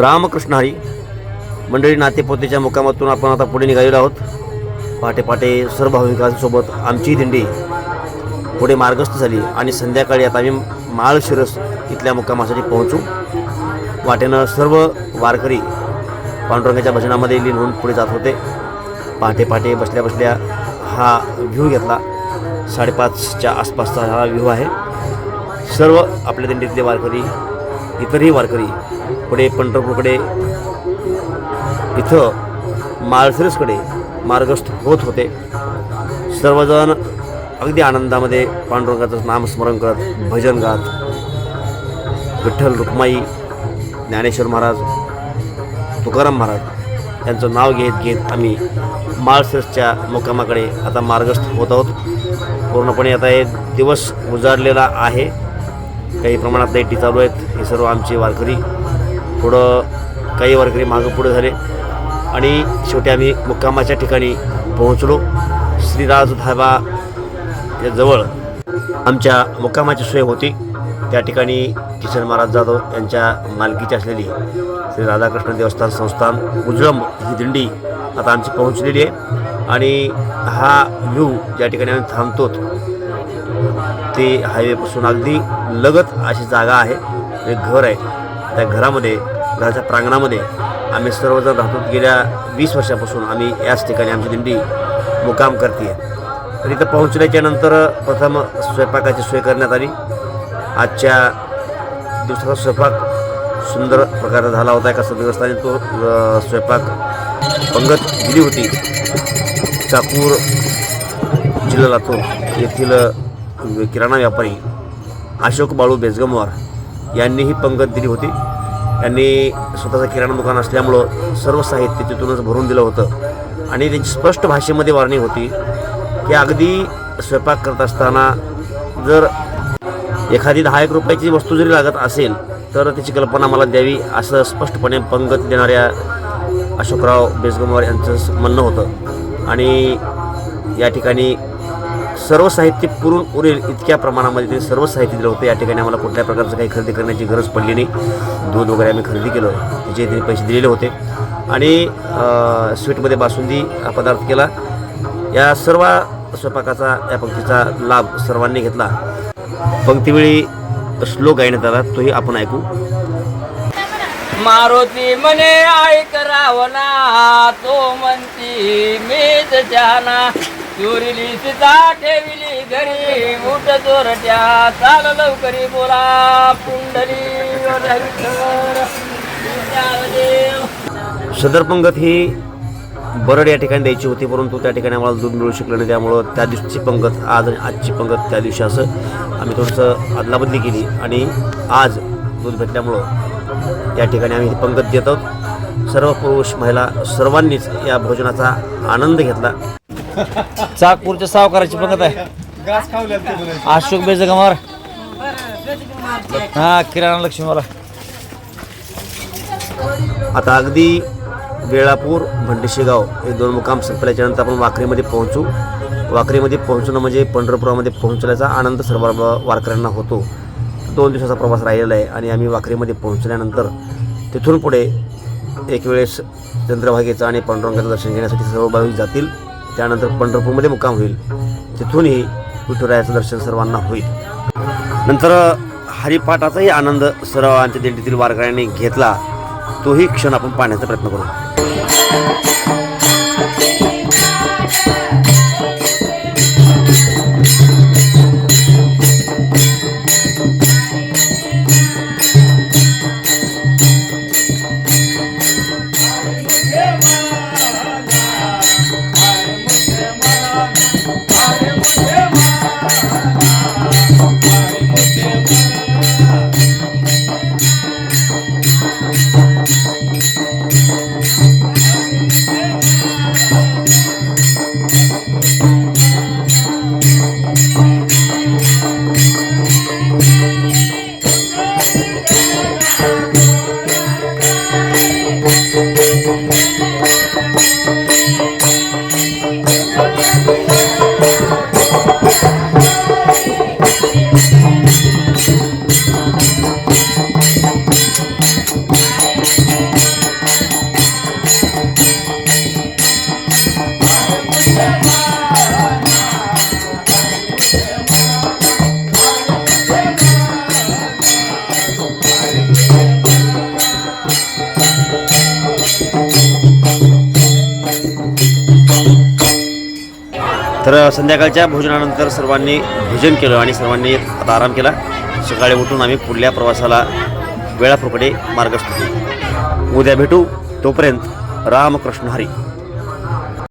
रामकृष्ण हरी. मंडळी नातेपोतेच्या मुकामातून आपण आता पुढे निघालेलो आहोत. पहाटे पहाटे सर्व भाविकांसोबत आमची दिंडी पुढे मार्गस्थ झाली आणि संध्याकाळी आता आम्ही माळशिरस इथल्या मुक्कामासाठी पोहोचू. वाटेनं सर्व वारकरी पांडुरंगाच्या भजनामध्ये लीन होऊन पुढे जात होते. पहाटे पहाटे बसल्या बसल्या हा व्ह्यू घेतला. साडेपाचच्या आसपासचा हा व्ह्यू आहे. सर्व आपल्या दिंडीतले वारकरी इतरही वारकरी पुढे पंढरपूरकडे इथं माळसरसकडे मार्गस्थ होत होते. सर्वजण अगदी आनंदामध्ये पांडुरंगाचं नामस्मरण करत भजन गात. विठ्ठल रुक्माई ज्ञानेश्वर महाराज तुकाराम महाराज यांचं नाव घेत घेत आम्ही माळसरसच्या मुक्कामाकडे आता मार्गस्थ होत आहोत. पूर्णपणे आता हे दिवस उजाडलेला आहे. काही प्रमाणात लाईटी चालू आहेत. हे सर्व आमचे वारकरी. पुढं काही वारकरी मागं पुढे झाले. आणि शेवटी आम्ही मुक्कामाच्या ठिकाणी पोहोचलो. श्रीराज धाबा जवळ आमच्या मुक्कामाची सोय होती. त्या ठिकाणी किशन महाराज जाधव यांच्या मालकीची असलेली श्री राधाकृष्ण देवस्थान संस्थान उजळंब ही दिंडी आता आमची पोहोचलेली आहे. आणि हा व्ह्यू ज्या ठिकाणी आम्ही थांबतो ते हायवेपासून अगदी लगत अशी जागा आहे. एक घर आहे. त्या घरामध्ये घराच्या प्रांगणामध्ये आम्ही सर्वजण राहतो. गेल्या वीस वर्षापासून आम्ही याच ठिकाणी आमची दिंडी मुकाम करते तर इथं पोहोचल्याच्या नंतर प्रथम स्वयंपाकाची सोय करण्यात आली. आजच्या दिवसाचा स्वयंपाक सुंदर प्रकारे झाला होता. एका सदग्रस्ताने तो स्वयंपाक पंगत दिली होती. चाकूर जिल्हा लातूर येथील किराणा व्यापारी अशोक बाळू बेजगमवार यांनी ही पंगत दिली होती. यांनी स्वतःचं किराणा दुकान असल्यामुळं सर्व साहित्य तिथूनच भरून दिलं होतं. आणि त्यांची स्पष्ट भाषेमध्ये वारणी होती की अगदी स्वयंपाक करत असताना जर एखादी दहा एक रुपयाची वस्तू जरी लागत असेल तर त्याची कल्पना मला द्यावी असं स्पष्टपणे पंगत देणाऱ्या अशोकराव बेजगमवार यांचं म्हणणं होतं. आणि या ठिकाणी सर्व साहित्य पुरून उरेल इतक्या प्रमाणामध्ये ते सर्व साहित्य दिलं होतं. या ठिकाणी आम्हाला कुठल्या प्रकारचं काही खरेदी करण्याची गरज पडली नाही. दूध वगैरे आम्ही खरेदी केलं त्याचे त्यांनी पैसे दिलेले होते. आणि स्वीटमध्ये बासुंदी हा पदार्थ केला. या सर्व स्वयंपाकाचा या पंक्तीचा लाभ सर्वांनी घेतला. पंक्तीवेळी श्लोक गायण्यात आला तोही आपण ऐकू. मारुती म्हणे ऐक रावणा तो म्हणती मीच जाना. चोरीली सीता ठेविली घरी उठ चोरट्या चाल लवकरी बोला पुंडली सदर पंगत ही बरड या ठिकाणी द्यायची होती परंतु त्या ठिकाणी आम्हाला दूध मिळू शकलं नाही त्यामुळं त्या दिवशीची पंगत आज आणि आजची पंगत त्या दिवशी असं आम्ही थोडंसं अदलाबदली केली. आणि आज दूध भेटल्यामुळं त्या ठिकाणी आम्ही पंगत देत आहोत. सर्व पुरुष महिला सर्वांनीच या भोजनाचा आनंद घेतला. चाकपूरच्या सावकाराची पंगत आहे. घास. अशोक बेजगमार. हा किराणा लक्ष्मीवाला. आता अगदी वेळापूर भंडेशेगाव हे दोन मुकाम संपल्याच्या नंतर आपण वाखरीमध्ये पोहोचू. वाखरीमध्ये पोहोचणं म्हणजे पंढरपुरामध्ये पोहोचण्याचा आनंद सर्व वारकऱ्यांना होतो. दोन दिवसाचा प्रवास राहिलेला आहे आणि आम्ही वाखरीमध्ये पोहोचल्यानंतर तिथून पुढे एक वेळेस चंद्रभागेचं आणि पांडुरंगाचं दर्शन घेण्यासाठी सर्व भाविक जातील. त्यानंतर पंढरपूरमध्ये मुक्काम होईल. तिथूनही विठुरायाचं दर्शन सर्वांना होईल. नंतर हरिपाठाचाही आनंद सर्वांच्या दिंडीतील वारकऱ्यांनी घेतला. तोही क्षण आपण पाहण्याचा प्रयत्न करू. तर संध्याकाळच्या भोजनानंतर सर्वांनी भोजन केलं आणि सर्वांनी आता आराम केला. सकाळी उठून आम्ही पुढल्या प्रवासाला वेळाप्रकडे मार्गस्थ उद्या भेटू. तोपर्यंत रामकृष्ण हरी.